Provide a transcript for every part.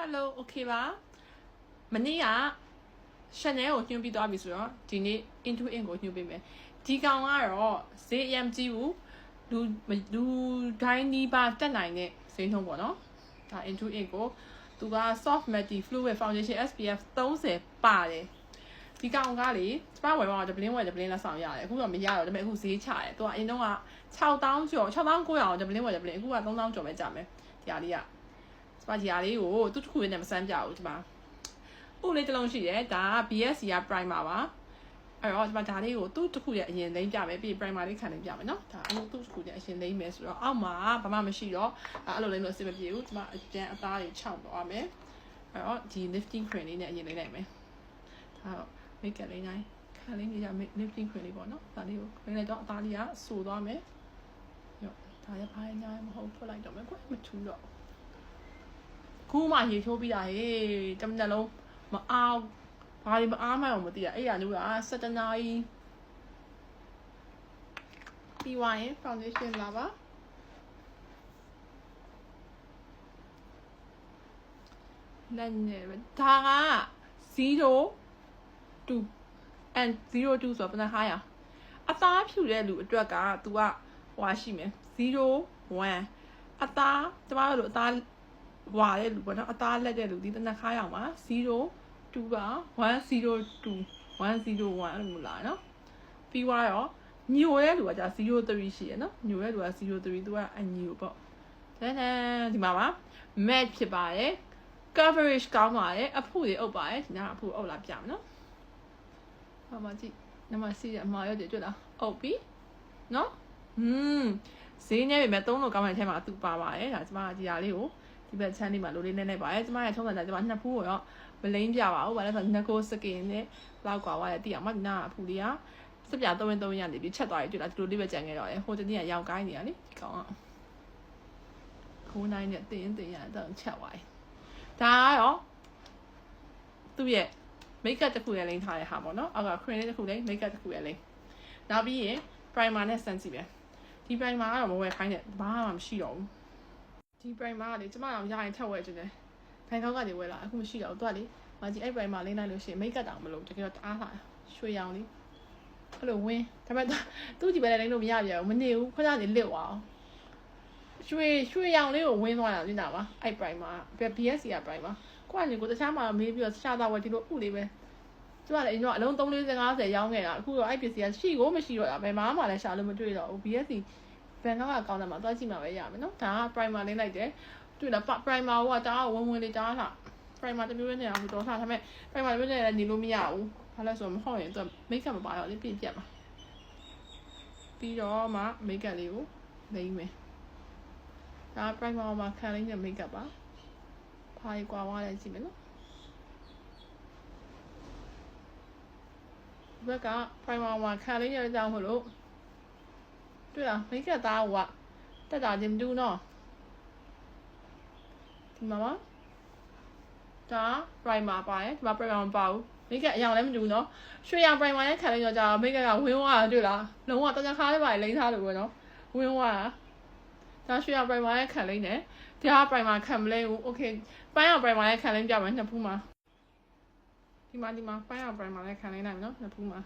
Hello okay ပါမနေ့က Chanel ကိုညွှန်ပြီးသွားပြီဆိုတော့ဒီနေ့ Into In ကိုညွှန်ပေးမယ်ဒီကောင်ကတော့ဈေးအရင်ကြည့်ဘူးလူလူတိုင်းနီးပါတက်နိုင်တဲ့ဈေးနှုန်းပေါ့နော်ဒါ Into In ကိုသူက soft matte fluid foundation SPF 30ပါတယ်ဒီကောင်ကလေစပါဝယ်တော့ဒပလင်းဝယ်ဒပလင်းလက်ဆောင်ရတယ်အခုတော့မရတော့ဒါပေမဲ့အခုဈေးချတယ်သူကအရင်တော့က6000ကျော်6900ဒပလင်းဝယ်ဒပလင်းအခုက3000ကျော်ပဲကြာမယ်ဒီဟာလေးက စပါဂျီယာလေးကိုသူ့တစ်ခုနဲ့မစမ်းပြဘူးဒီမှာဥလေးတစ်လုံးရှိတယ်ဒါက BSC က primer ပါအဲ့တော့ဒီမှာဒါလေးကိုသူ့တစ်ခုရဲ့အရင်လိမ့်ပြမယ်ပြီး primer လေးခံလိမ့်ပြမယ်နော်ဒါအဲ့လိုသူ့တစ်ခုရဲ့အရင်လိမ့်မယ်ဆိုတော့အောက်မှာဘာမှမရှိတော့အဲ့လိုလိမ့်လို့အဆင်မပြေဘူးဒီမှာအကျန်အသားတွေခြောက်သွားမယ်အဲ့တော့ဒီ lifting cream လေးနဲ့အရင်လိမ့်လိုက်မယ်ဒါတော့ make up လေးတိုင်းခံလေးနေကြ lifting cream လေးပေါ့နော်ဒါလေးကိုလိမ့်လိုက်တော့အသားလေးကဆိုသွားမယ်ရောဒါရဖိုင်းညာမဟုတ်ဖွက်လိုက်တော့မယ်ကွမထူတော့ ခုမှရေချိုးပြီးတာဟေးတမန်လုံးမအောင်ဘာလို့မအားမှန်းအောင်မသိရအဲ့ရလူက7နာရီပြီးသွားရင် foundation လာပါလက်နဲ့ဒါက0 2 and 02ဆိုတော့ဘယ်နှခါရအသားဖြူတဲ့လူအတွက်က तू ကဟွာရှိမယ်0 1အသားကျမတို့လိုအသား ဝါတဲ့လူပေါ့နော်အသားလက်တဲ့လူဒီတစ်နှခါရအောင်ပါ0 2က102 101အဲ့လိုမျိုးလာနော်ပြီးွားရောညိုတဲ့လူကじゃ03ရှိရနော်ညိုတဲ့လူက03သူကအညိုပေါ့တန်းတန်းဒီမှာပါ match ဖြစ်ပါတယ် coverage ကောင်းပါတယ်အဖို့တွေအုပ်ပါတယ်ဒီနာအဖို့အုပ်လာပြမယ်နော်ဟောမကြည့်နမစီရအမှားရတယ်တွေ့လားအုပ်ပြီနော်อืมဈေးနဲ့ပဲမဲ့သုံးလို့ကောင်းတဲ့အထက်မှာသူပါပါတယ်ဒါကျမကဒီဟာလေးကို ဒီဘက်ချမ်းလေးမှာလိုလေးနဲ့နဲ့ပါတယ်ကျမရဲ့ထုံးစံတိုင်းကျမနှစ်ဖူးကိုတော့မလိမ့်ပြပါဘူးဘာလဲဆိုတော့ငကိုစကင်နဲ့လောက်ကွာသွားတယ်တိအောင်မနာအဖူလေးကစပြသုံးရင်သုံးရနေပြီချက်သွားပြီတွေ့လားဒီလိုလေးပဲကြံခဲ့တော့တယ်ဟိုတနေ့ကရောက်ကိုင်းနေရလေဒီကောင်ကခိုးနိုင်နဲ့တင်းတင်းရတော့ချက်သွားတယ်ဒါကတော့သူ့ရဲ့မိတ်ကပ်တစ်ခုရဲ့လိမ့်ထားတဲ့ဟာပေါ့နော်အောက်က cream လေးတစ်ခုလေးမိတ်ကပ်တစ်ခုရဲ့လိမ့်နောက်ပြီးရင် primer နဲ့ sun စီပဲဒီ primer ကတော့မဝယ်ခိုင်းတဲ့ဘာမှမရှိတော့ဘူး ဒီ primer ကလေကျမတော့ရရင်ထပ်ဝယ်ချင်တယ်ဘန်ကောက်ကနေဝယ်လာအခုမရှိတော့ဘူးသူကလေမကြီးအဲ့ primer လိမ့်လိုက်လို့ရှိရင်မိတ်ကပ်တောင်မလို့တကယ်တော့တအားလာရွှေရောင်လေးအဲ့လိုဝင်းဒါပေမဲ့သူ့ကြည့်ပဲလိမ့်လို့မရပြန်ဘူးမနေဘူးခွက်ကနေလစ်သွားအောင်ရွှေရွှေရောင်လေးကိုဝင်းသွားတာလင်းတာပါအဲ့ primer BSC က primer ကိုကနေကိုတခြားမှာမေးပြီးတော့ရှားသားဝယ်ဒီလိုဥလေးပဲကျမလည်းအရင်ကအလုံး350ရောင်းခဲ့တာအခုတော့အဲ့ပစ္စည်းကရှိကိုမရှိတော့တာဘယ်မှမှလည်းရှာလို့မတွေ့တော့ဘူး BSC ဘန်ကောက်ကကောင်းတယ်မှာသွားကြည့်မှာပဲရမယ်နော်ဒါက primer လေးလိုက်တယ်တွေ့လား primer ကတားဝင်ဝင်လေးတားလာ primer တမျိုးနဲ့အောင်တော့ထားဒါပေမဲ့ primer တမျိုးနဲ့နေလို့မရဘူးဘာလဲဆိုတော့မဟုတ်ရင်သူ make up မပါတော့လေပြည့်ပြတ်မှာပြီးတော့မှ make up လေးကိုလိမ့်မယ်ဒါ primer မှာခံလိုက်တဲ့ make up ပါဖားကွာသွားတယ်ကြည့်မယ်နော်ဘက်က primer မှာခံလိုက်ရတဲ့ကြောင့်မလို့ တွေ့လား make up သားကတက်တာချင်းမတူနော်ဒီမှာပါဒါ primer ပါတယ်ဒီမှာ primer မပါဘူး make up အရောင်လည်းမတူဘူးနော်ရွှေရောင် primer နဲ့ခံလိုက်တော့ကြာ make up ကဝင်းဝါတွေ့လားလုံးဝတခြားခါလေးပါလိမ့်ထားလို့ပဲနော်ဝင်းဝါဒါရွှေရောင် primer နဲ့ခံလိုက်တယ်ဒီဟာ primer ခံမလဲဘူး okay ပိုင်းအောင် primer နဲ့ခံလိုက်ပြမယ်နှစ်ဖူးမှာဒီမှာဒီမှာပိုင်းအောင် primer နဲ့ခံလိုက်နိုင်နော်နှစ်ဖူးမှာ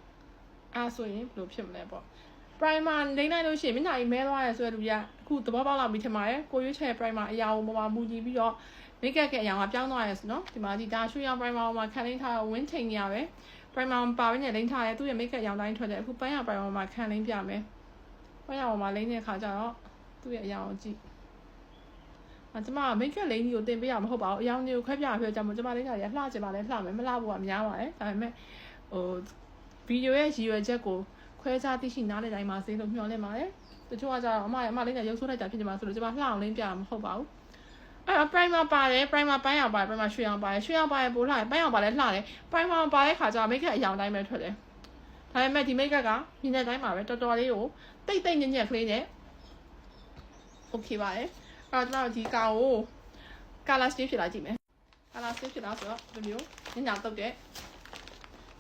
အဲဆိုရင်ဘယ်လိုဖြစ်မလဲပေါ့ primer လိမ့်လိုက်လို့ရှိရင်မျက်နှာကြီးမဲသွားရဲဆိုတဲ့လူကအခုသဘောပေါက်လာပြီထင်ပါတယ်ကိုရွေးချယ် primer အရာကိုပေါ်မှာမူကြည့်ပြီးတော့ make up ကအရာကပြောင်းသွားရဲဆိုနော်ဒီမှာဒီဒါရွှေရောင် primer မှာခံလိမ့်ထားဝင်းထိန်နေရပဲ primer ပါပဲနဲ့လိမ့်ထားတယ်သူ့ရဲ့ make up အရောင်တိုင်းထွက်တယ်အခုပိုင်းအောင် primer မှာခံလိမ့်ပြမယ်ပိုင်းအောင်မှာလိမ့်တဲ့အခါကျတော့သူ့ရဲ့အရာကိုကြည့်အကျမမိတ်ကလိန်ကြီးကိုတင်ပေးရမှာမဟုတ်ပါဘူးအယောင်ကြီးကိုခွဲပြရပြောကြမှာကျမလိန်ကလည်းလှချင်ပါလဲလှမယ်မလှဘူးကများပါတယ်ဒါပေမဲ့ဟိုဗီဒီယိုရဲ့ရည်ရွယ်ချက်ကို ခွဲခြားသိရှိနားလည်တိုင်းမှာစေလို့မျှော်လင့်ပါတယ်တချို့ကကြတော့အမအမလိန်ကရုပ်ဆိုးလိုက်တာဖြစ်နေမှာဆိုလို့ကျမလှအောင်လိန်ပြရမှာမဟုတ်ပါဘူးအဲ့ primer ပါတယ် primer ပိုင်းအောင်ပါတယ် primer ရွှေအောင်ပါတယ်ရွှေအောင်ပါတယ်ပို့လှတယ်ပိုင်းအောင်ပါလဲလှတယ် primer ပါတဲ့ခါကျမိတ်ကအယောင်တိုင်းပဲထွက်တယ်ဒါပေမဲ့ဒီမိတ်ကကမြင်တဲ့တိုင်းမှာပဲတော်တော်လေးကိုတိတ်တိတ်ညံ့ညံ့ကလေးနဲ့ okay ပါတယ်အဲ့တော့ကျွန်တော်ဒီကောင်ကို color stitch ဖြစ်လာကြည့်မယ် color stitch ဖြစ်လာဆိုတော့ဒီမျိုးညညာတုတ်တဲ့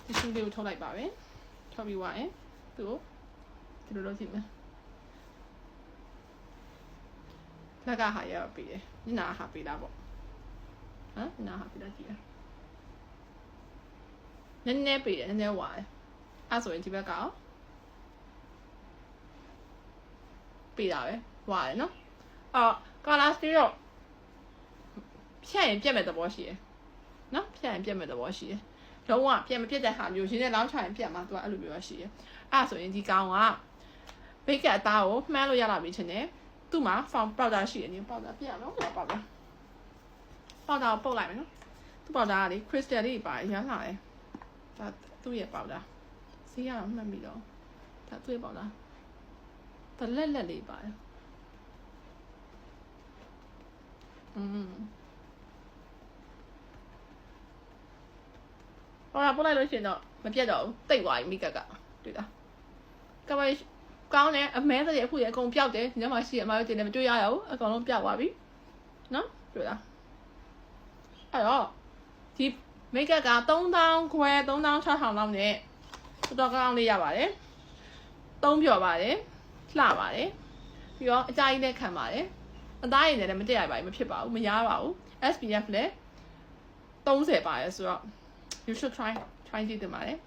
tissue လေးကိုထုတ်လိုက်ပါပဲထုတ်ပြီးသွားရင် သူ့ကိုဒီလိုလုပ်ကြည့်မယ်လက်ကဟာရပေးတယ်ညညာဟာပေးတာပေါ့ဟမ်နားဟာပြလိုက်ကြည့်နည်းနည်းပေးတယ်နည်းနည်းဝါတယ်အဲ့ဆိုရင်ဒီဘက်ကရောပေးတာပဲဝါတယ်နော်အော်ကာလာစတီတော့ဖြတ်ရင်ပြတ်မဲ့သဘောရှိတယ်နော်ဖြတ်ရင်ပြတ်မဲ့သဘောရှိတယ် လုံးဝပြတ်မပြတ်တဲ့ဟာမျိုးရင်းနဲ့လောင်းချရင်ပြတ်မှာသူကအဲ့လိုမျိုးရှိတယ်အဲ့ဆိုရင်ဒီကောင်ကဘေးကအသားကိုမှန်းလို့ရလာပြီချင်တယ်သူ့မှာ found powder ရှိတယ်နင် powder ပြရမယ်ဟုတ်လား powder powder ကိုပုတ်လိုက်မယ်နော်သူ powder ကလေ crystal လေးပါရမ်းလာတယ်ဒါသူ့ရဲ့ powder စီးရတော့မှတ်မိတော့ဒါသူ့ရဲ့ powder တလက်လက်လေးပါတယ်อืม ဟောလာပို့လိုက်လို့ရှိရင်တော့မပြတ်တော့ဘူးတိတ်သွားပြီမိကက်ကတွေ့လားကမလေးကောင်းတယ်အမဲတဲ့အခုရအကုန်ပျောက်တယ်ညမှာရှိရအမတို့တင်တယ်မတွေ့ရရဘူးအကောင်လုံးပျောက်သွားပြီနော်တွေ့လားအဲ့တော့ဒီမိတ်ကက်က3000ခွဲ3600လောက်နဲ့တော်တော်ကောင်းလေးရပါတယ်သုံးပြော်ပါတယ်လှပါတယ်ပြီးတော့အကြိုက်နဲ့ခံပါတယ်အသားရည်နဲ့လည်းမတက်ရပါဘူးမဖြစ်ပါဘူးမရပါဘူး SPF လည်း30ပါတယ်ဆိုတော့ you should try try ကြည့်တင်ပါတယ်